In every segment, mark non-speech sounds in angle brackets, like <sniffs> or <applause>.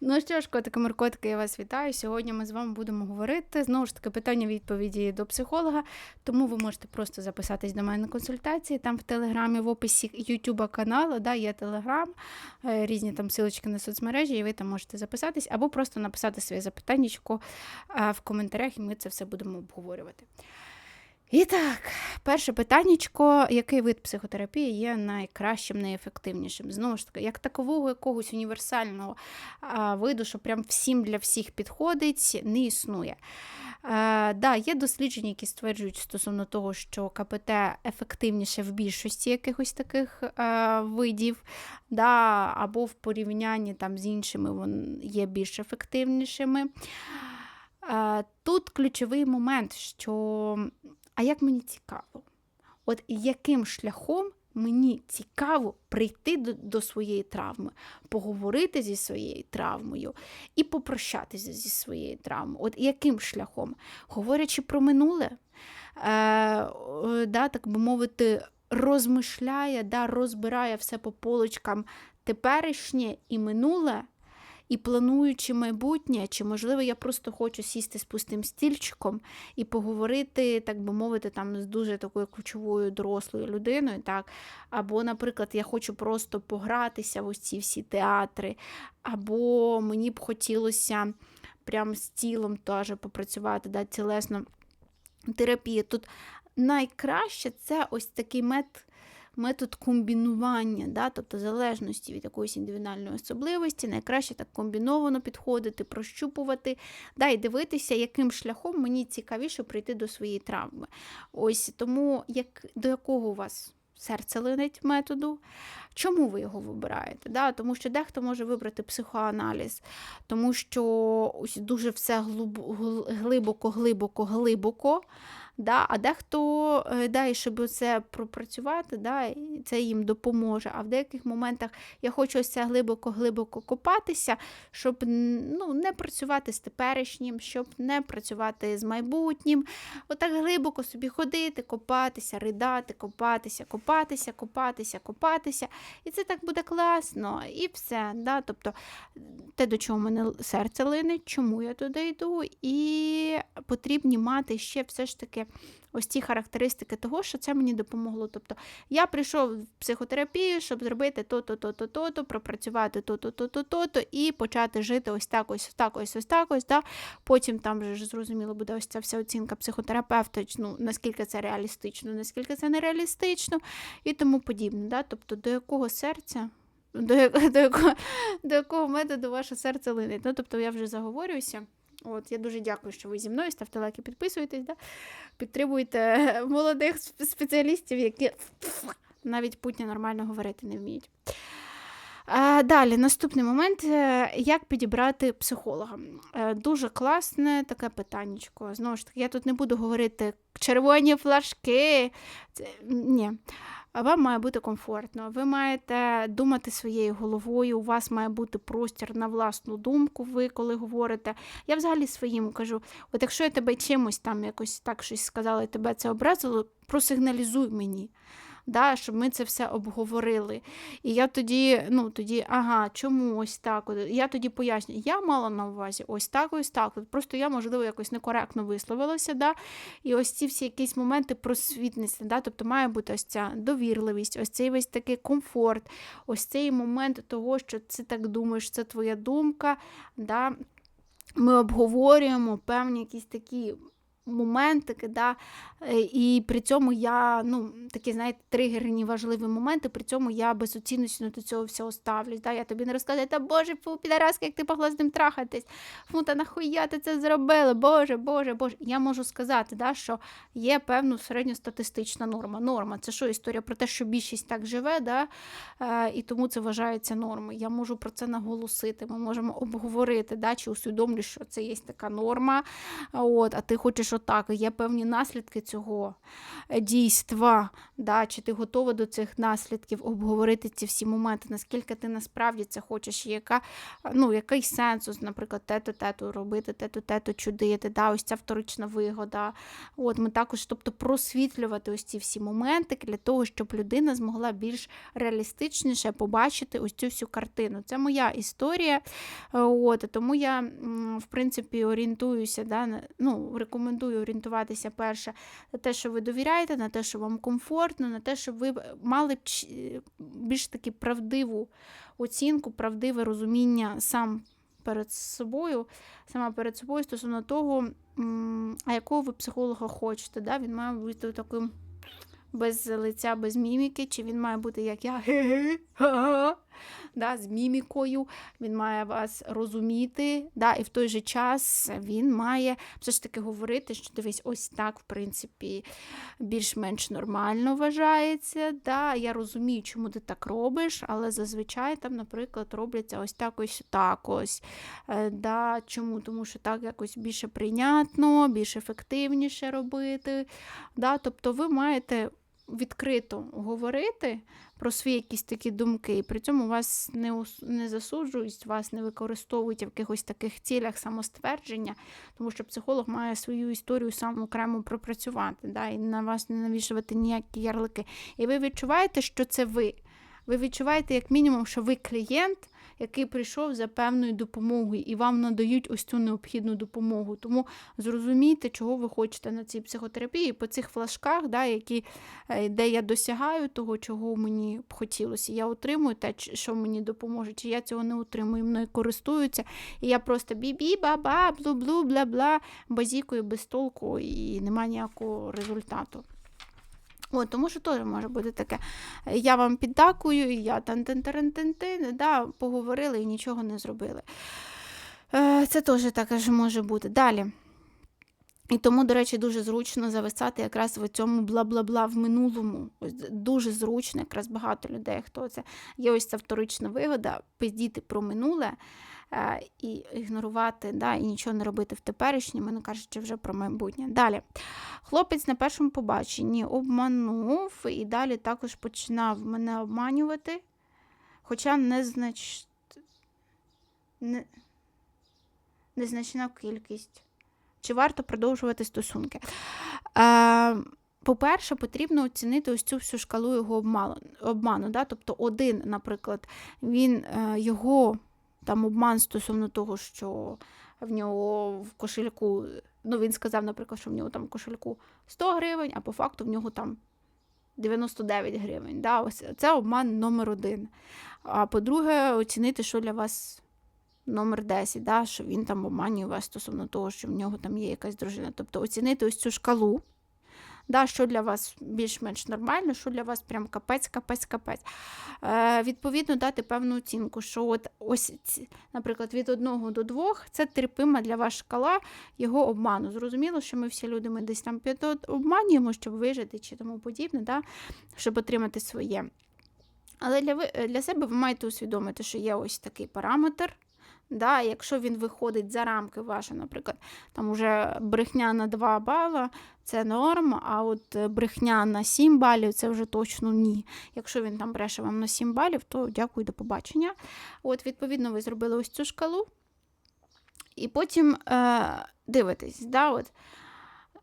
Ну що ж, котики Маркотики, я вас вітаю. Сьогодні ми з вами будемо говорити знову ж таки питання відповіді до психолога. Тому ви можете просто записатись до мене на консультації. Там в телеграмі, в описі Ютуба каналу, да, є телеграм, е, різні там силочки на соцмережі, і ви там можете записатись, або просто написати своє запитання в коментарях, і ми це все будемо обговорювати. І так, перше питаннячко, який вид психотерапії є найкращим, найефективнішим? Знову ж таки, як такового якогось універсального виду, що прям всім для всіх підходить, не існує. А, да, Є дослідження, які стверджують стосовно того, що КПТ ефективніше в більшості якихось таких а, видів, да, або в порівнянні там, з іншими вони є більш ефективнішими. А, тут ключовий момент, що а як мені цікаво? От яким шляхом мені цікаво прийти до, до своєї травми, поговорити зі своєю травмою і попрощатися зі своєю травмою. От яким шляхом? Говорячи про минуле, е, да, так би мовити, розмишляє, да, розбирає все по полочкам теперішнє і минуле. І плануючи майбутнє, чи, можливо, я просто хочу сісти з пустим стільчиком і поговорити, так би мовити, там з дуже такою ключовою дорослою людиною. так, Або, наприклад, я хочу просто погратися в ось ці всі театри, або мені б хотілося прям з тілом теж попрацювати, да, тілесно терапія. Тут найкраще це ось такий метод метод комбінування, да, тобто залежності від якоїсь індивідуальної особливості, найкраще так комбіновано підходити, прощупувати, да, і дивитися, яким шляхом мені цікавіше прийти до своєї травми. Ось Тому як, до якого у вас серце линить методу. Чому ви його вибираєте? Да? Тому що дехто може вибрати психоаналіз, тому що ось дуже все глибоко, глибоко, глибоко. Да? А дехто е, да, і щоб це пропрацювати, да, це їм допоможе. А в деяких моментах я хочу ось це глибоко-глибоко копатися, щоб ну, не працювати з теперішнім, щоб не працювати з майбутнім. Отак глибоко собі ходити, копатися, ридати, копатися, копатися, копатися, копатися. І це так буде класно, і все. Да? Тобто те, до чого мене серце лине, чому я туди йду, і потрібні мати ще все ж таки ось ці характеристики того, що це мені допомогло. Тобто я прийшов в психотерапію, щоб зробити то-то, то-то, то-то, пропрацювати то-то, то-то, то-то, і почати жити ось так, ось так, ось ось так, ось. Да? Потім там вже зрозуміло буде ось ця вся оцінка психотерапевта, ну, наскільки це реалістично, наскільки це нереалістично і тому подібне. Да? Тобто до якого серця. До, <laughs> якого до якого методу ваше серце линить. Ну, Тобто я вже заговорююся. От, Я дуже дякую, що ви зі мною ставте лайки, підписуйтесь, да? підтримуйте <laughs> молодих спеціалістів, які <sniffs> навіть путня нормально говорити не вміють. Далі, наступний момент, е, як підібрати психолога. Е, дуже класне таке питання. Знову ж таки, я тут не буду говорити червоні флажки. Це, ні вам має бути комфортно. Ви маєте думати своєю головою, у вас має бути простір на власну думку, ви коли говорите. Я взагалі своїм кажу: от якщо я тебе чимось там якось так щось сказала, і тебе це образило, просигналізуй мені да, щоб ми це все обговорили. І я тоді, ну, тоді, ага, чому ось так? Я тоді пояснюю, я мала на увазі ось так, ось так. Просто я, можливо, якось некоректно висловилася. Да? І ось ці всі якісь моменти просвітництва, да? тобто має бути ось ця довірливість, ось цей весь такий комфорт, ось цей момент того, що ти так думаєш, це твоя думка. Да? Ми обговорюємо певні якісь такі моментики, да, е, і при цьому я, ну, такі, знаєте, тригерні важливі моменти, при цьому я безоціночно до цього всього ставлюсь. Да, Я тобі не розказую, та Боже, фу, як ти могла з ним трахатись, фу, та нахуя ти це зробила, Боже, Боже, Боже. Я можу сказати, да, що є певна середньостатистична норма. Норма це що історія про те, що більшість так живе, да, е, і тому це вважається нормою. Я можу про це наголосити, ми можемо обговорити, да, чи усвідомлю, що це є така норма, от, а ти хочеш що так, є певні наслідки цього е, дійства, да, чи ти готова до цих наслідків обговорити ці всі моменти, наскільки ти насправді це хочеш, і яка, ну, який сенс, наприклад, тето тету робити, тето тету чудити, да, ось ця вторична вигода. От Ми також тобто, просвітлювати ось ці всі моменти для того, щоб людина змогла більш реалістичніше побачити ось цю всю картину. Це моя історія. Е, От, Тому я, в принципі, орієнтуюся, да, ну, рекомендую орієнтуватися перше на те, що ви довіряєте, на те, що вам комфортно, на те, щоб ви мали більш таки правдиву оцінку, правдиве розуміння сам перед собою, сама перед собою стосовно того, а якого ви психолога хочете. Да? Він має бути таким без лиця, без міміки, чи він має бути як я <laughs> да, з мімікою, він має вас розуміти, да, і в той же час він має все ж таки говорити, що дивись, ось так, в принципі, більш-менш нормально вважається. Да, Я розумію, чому ти так робиш, але зазвичай там, наприклад, робляться ось так ось так ось. Е, Да, Чому? Тому що так якось більше прийнятно, більш ефективніше робити. Да, Тобто ви маєте відкрито говорити про свої якісь такі думки, і при цьому вас не, не засуджують, вас не використовують в якихось таких цілях самоствердження, тому що психолог має свою історію сам окремо пропрацювати, да, і на вас не навішувати ніякі ярлики. І ви відчуваєте, що це ви. Ви відчуваєте, як мінімум, що ви клієнт, який прийшов за певною допомогою, і вам надають ось цю необхідну допомогу. Тому зрозумійте, чого ви хочете на цій психотерапії, по цих флажках, да, які, е, де я досягаю того, чого мені б хотілося. Я отримую те, що мені допоможе, чи я цього не отримую, мною користуються. І я просто бі-бі, ба-ба, блу-блу, бла-бла, базікою без толку і немає ніякого результату. От, тому що теж може бути таке. Я вам піддакую, і я тан тан тан тин да, поговорили і нічого не зробили. Е, Це теж таке може бути. Далі. І тому, до речі, дуже зручно зависати якраз в цьому бла-бла-бла в минулому. Ось Дуже зручно, якраз багато людей, хто це. Є ось ця вторична вигода, пиздіти про минуле і ігнорувати, да, і нічого не робити в теперішньому, не кажучи вже про майбутнє. Далі. Хлопець на першому побаченні обманув і далі також починав мене обманювати, хоча незнач... не... незначна кількість. Чи варто продовжувати стосунки? Е, по-перше, потрібно оцінити ось цю всю шкалу його обману. обману да? Тобто, один, наприклад, він е, його там обман стосовно того, що в нього в кошельку, ну він сказав, наприклад, що в нього там в кошельку 100 гривень, а по факту в нього там 99 гривень. Да? Ось це обман номер один. А по-друге, оцінити, що для вас номер 10, да? що він там обманює вас стосовно того, що в нього там є якась дружина. Тобто оцінити ось цю шкалу. Да, що для вас більш-менш нормально, що для вас прям капець, капець, капець. Е, відповідно, дати певну оцінку, що от ось, наприклад, від 1 до 2 це терпима для вас шкала його обману. Зрозуміло, що ми всі люди ми десь там обманюємо, щоб вижити чи тому подібне, да, щоб отримати своє. Але для, ви, для себе ви маєте усвідомити, що є ось такий параметр. Да, якщо він виходить за рамки ваші, наприклад, там уже брехня на 2 бала, це норм, а от е, брехня на 7 балів це вже точно ні. Якщо він там бреше вам на 7 балів, то дякую, до побачення. От, відповідно, ви зробили ось цю шкалу. І потім е, дивитесь, да, от,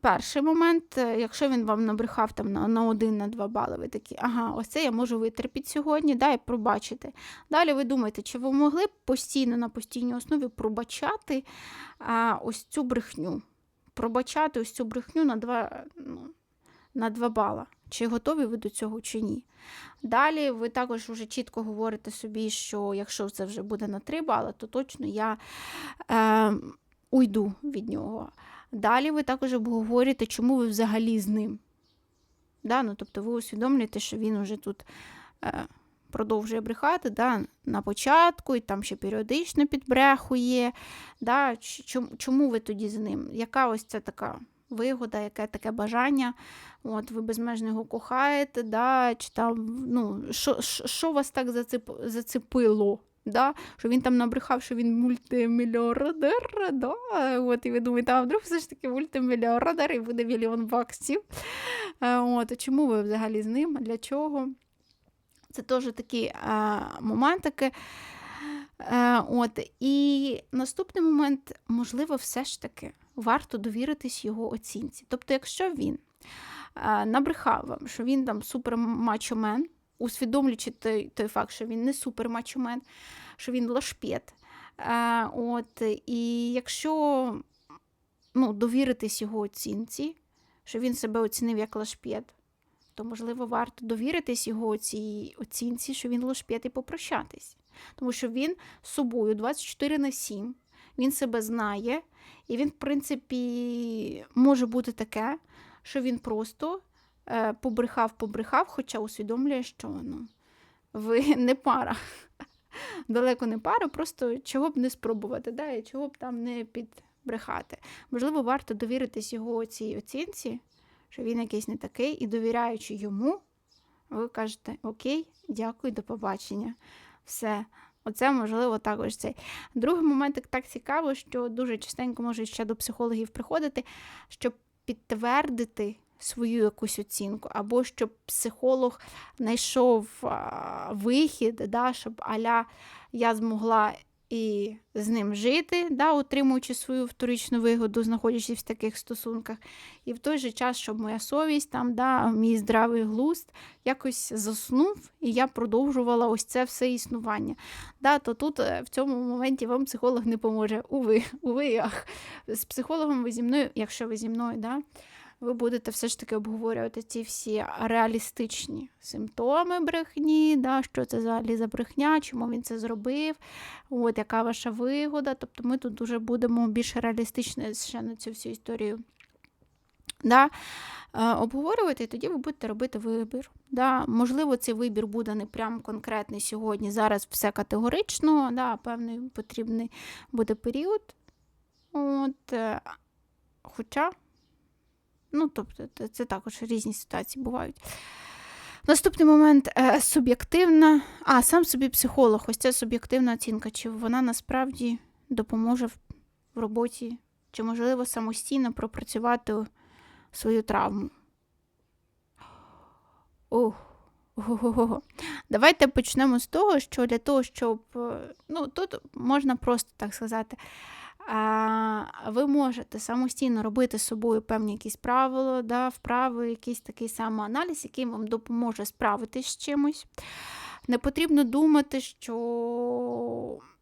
перший момент, е, якщо він вам набрехав там на, на 1 на 2 бали, ви такі, ага, ось це я можу витерпіти сьогодні, да, і пробачити. Далі ви думаєте, чи ви могли б постійно на постійній основі пробачати а, ось цю брехню? Пробачати ось цю брехню на 2, ну, на 2 бала. Чи готові ви до цього, чи ні? Далі ви також вже чітко говорите собі, що якщо це вже буде на 3 бали, то точно я е, уйду від нього. Далі ви також обговорюєте, чому ви взагалі з ним. Да? Ну, тобто ви усвідомлюєте, що він вже тут е, продовжує брехати да? на початку, і там ще періодично підбрехує. Да? Чому, ви тоді з ним? Яка ось ця така вигода, яке таке бажання? От, ви безмежно його кохаєте, да? чи там, ну, що що вас так зацепило? Да, що він там набрехав, що він мультимільярдер, да, от, і ви думаєте, а вдруг все ж таки мультимільярдер і буде мільйон баксів. Е, от, Чому ви взагалі з ним? Для чого? Це теж такі а, моментики. А, от, І наступний момент, можливо, все ж таки варто довіритись його оцінці. Тобто, якщо він а, набрехав вам, що він там супермачомен, усвідомлюючи той той факт, що він не супермачомен, що він лашпєт. А, от, І якщо ну, довіритись його оцінці, що він себе оцінив як лашпєт, то, можливо, варто довіритись його цій оцінці, що він лошп'єт і попрощатись. Тому що він з собою 24 на 7, він себе знає, і він, в принципі, може бути таке, що він просто е, побрехав-побрехав, хоча усвідомлює, що ну, ви <laughs> не пара. Далеко не пара, просто чого б не спробувати, да, і чого б там не підбрехати. Можливо, варто довіритись його цій оцінці що він якийсь не такий, і довіряючи йому, ви кажете Окей, дякую, до побачення. Все. Оце, можливо, також цей. Другий момент так цікаво, що дуже частенько може ще до психологів приходити, щоб підтвердити свою якусь оцінку, або щоб психолог знайшов вихід, да, щоб аля я змогла і з ним жити, да, отримуючи свою вторичну вигоду, знаходячись в таких стосунках. І в той же час, щоб моя совість, там, да, мій здравий глузд якось заснув, і я продовжувала ось це все існування. Да, То тут е, в цьому моменті вам психолог не поможе. Уви, уви, ах. З психологом ви зі мною, якщо ви зі мною, да, ви будете все ж таки обговорювати ці всі реалістичні симптоми брехні, да, що це взагалі за брехня, чому він це зробив, от яка ваша вигода. Тобто ми тут дуже будемо більш реалістично ще на цю всю історію. Да, Обговорювати, і тоді ви будете робити вибір. Да. Можливо, цей вибір буде не прям конкретний сьогодні. Зараз все категорично, да, певний потрібний буде період. От, е, Хоча Ну, тобто, це також різні ситуації бувають. Наступний момент е, суб'єктивна, а сам собі психолог, ось ця суб'єктивна оцінка, чи вона насправді допоможе в роботі, чи, можливо, самостійно пропрацювати свою травму. Ох. Ого-го. Давайте почнемо з того, що для того, щоб. Е, ну, тут можна просто так сказати, ви можете самостійно робити з собою певні якісь правила, да, вправи, якийсь такий самоаналіз, який вам допоможе справитись з чимось. Не потрібно думати, що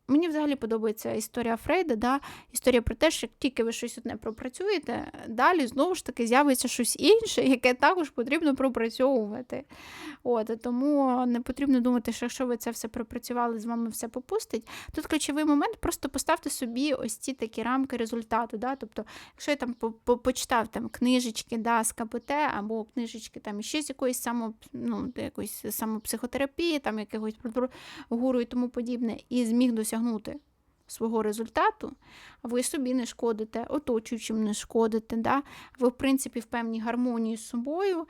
Мені взагалі подобається історія Фрейда, да? історія про те, що як тільки ви щось одне пропрацюєте, далі знову ж таки з'явиться щось інше, яке також потрібно пропрацьовувати. От, Тому не потрібно думати, що якщо ви це все пропрацювали, з вами все попустить. Тут ключовий момент просто поставте собі ось ці такі рамки результату. Да? Тобто, якщо я там почитав там, книжечки да, з КПТ або книжечки там ще з якоїсь само, ну, якоїсь самопсихотерапії, там якогось гуру і тому подібне, і зміг досягнути досягнути свого результату, ви собі не шкодите, оточуючим не шкодите. Да? Ви, в принципі, в певній гармонії з собою.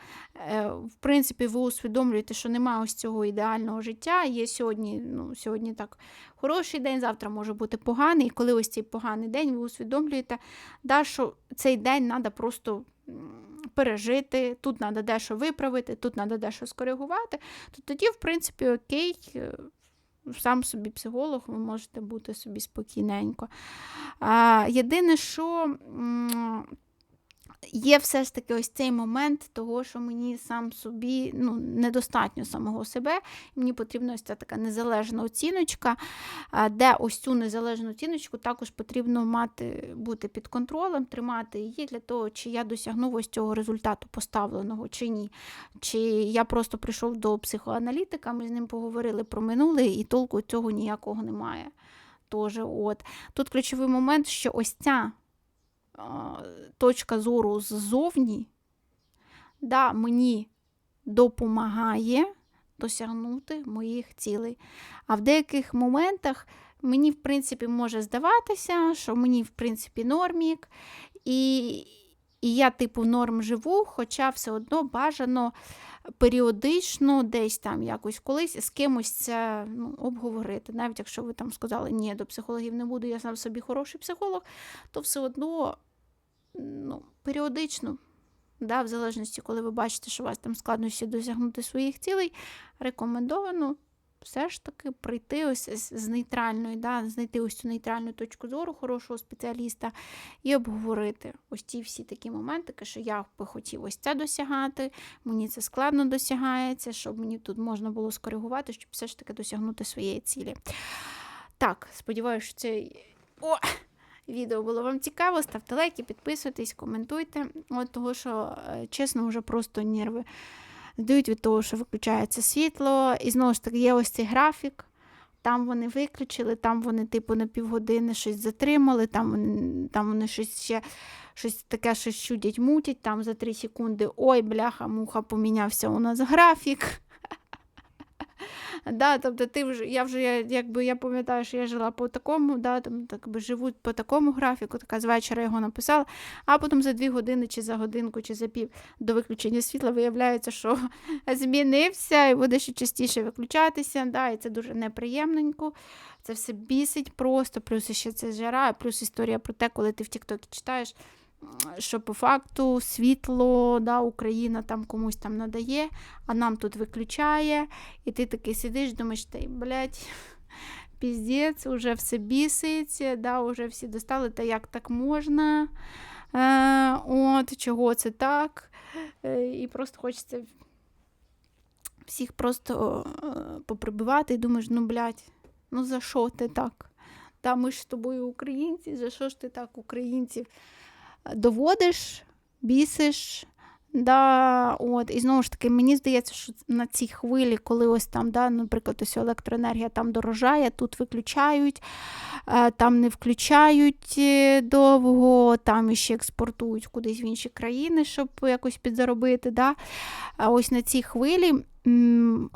Е, в принципі, ви усвідомлюєте, що немає ось цього ідеального життя. Є сьогодні, ну, сьогодні так хороший день, завтра може бути поганий. І коли ось цей поганий день, ви усвідомлюєте, да, що цей день треба просто. Пережити, тут треба дещо виправити, тут треба дещо скоригувати, то тоді, в принципі, окей, е, сам собі психолог, ви можете бути собі спокійненько. Єдине, що є все ж таки ось цей момент того, що мені сам собі ну, недостатньо самого себе. Мені потрібна ось ця така незалежна оціночка, де ось цю незалежну оціночку також потрібно мати, бути під контролем, тримати її для того, чи я досягнув ось цього результату поставленого, чи ні. Чи я просто прийшов до психоаналітика, ми з ним поговорили про минуле, і толку цього ніякого немає. Тож, от. Тут ключовий момент, що ось ця точка зору ззовні да, мені допомагає досягнути моїх цілей. А в деяких моментах мені, в принципі, може здаватися, що мені, в принципі, нормік. І І я, типу, норм живу, хоча все одно бажано періодично, десь там якось колись з кимось це ну, обговорити. Навіть якщо ви там сказали, ні, до психологів не буду, я сам собі хороший психолог, то все одно ну, періодично, да, в залежності, коли ви бачите, що у вас там складнощі досягнути своїх цілей, рекомендовано все ж таки прийти ось з нейтральної, да, знайти ось цю нейтральну точку зору хорошого спеціаліста і обговорити ось ті всі такі моменти, що я би хотів ось це досягати, мені це складно досягається, щоб мені тут можна було скоригувати, щоб все ж таки досягнути своєї цілі. Так, сподіваюся, що це О! Відео було вам цікаво. Ставте лайки, підписуйтесь, коментуйте. От того, що, е, чесно, вже просто нерви здають від того, що виключається світло. І знову ж таки, є ось цей графік. Там вони виключили, там вони, типу, на півгодини щось затримали, там вони, там вони щось ще щось таке щось чудять, мутять, там за 3 секунди ой, бляха, муха, помінявся у нас графік. Да, тобто ти вже, я вже якби я пам'ятаю, що я жила по такому, да, там, так би живуть по такому графіку, така з вечора його написала, а потім за дві години, чи за годинку, чи за пів до виключення світла виявляється, що <laughs> змінився і буде ще частіше виключатися. Да, І це дуже неприємненько. Це все бісить просто, плюс ще це жара, плюс історія про те, коли ти в Тіктокі читаєш що по факту світло да, Україна там комусь там надає, а нам тут виключає. І ти такий сидиш, думаєш, ти, блядь, <laughs> піздець, уже все біситься, да, уже всі достали, та як так можна? Е, от, Чого це так? Е, і просто хочеться всіх просто е, поприбивати і думаєш, ну, блядь, ну за що ти так? Та ми ж з тобою українці, за що ж ти так українців? Доводиш, бісиш. Да, от, І знову ж таки, мені здається, що на цій хвилі, коли ось там, да, наприклад, ось електроенергія там дорожає, тут виключають, е, там не включають е, довго, там іще експортують кудись в інші країни, щоб якось підзаробити. Да. А ось на цій хвилі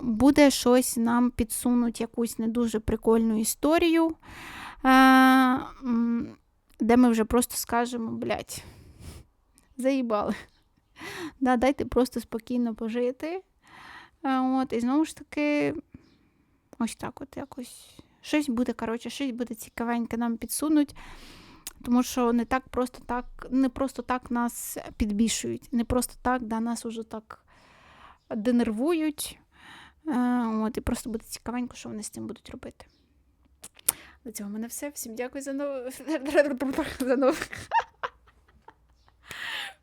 буде щось нам підсунуть якусь не дуже прикольну історію. Е, де ми вже просто скажемо, блядь, заїбали. <laughs> Да, Дайте просто спокійно пожити. От, І знову ж таки, ось так от якось. Щось буде, коротше, щось буде цікавеньке нам підсунуть. Тому що не так просто так, не просто так нас підбішують, не просто так, да, нас уже так денервують. От, І просто буде цікавенько, що вони з цим будуть робити. На цьому в мене все. Всім дякую за нову. <laughs> за нову.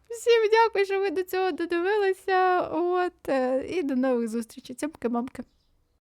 Всім дякую, що ви до цього додивилися. От, І до нових зустрічей. Цьомки-мамки.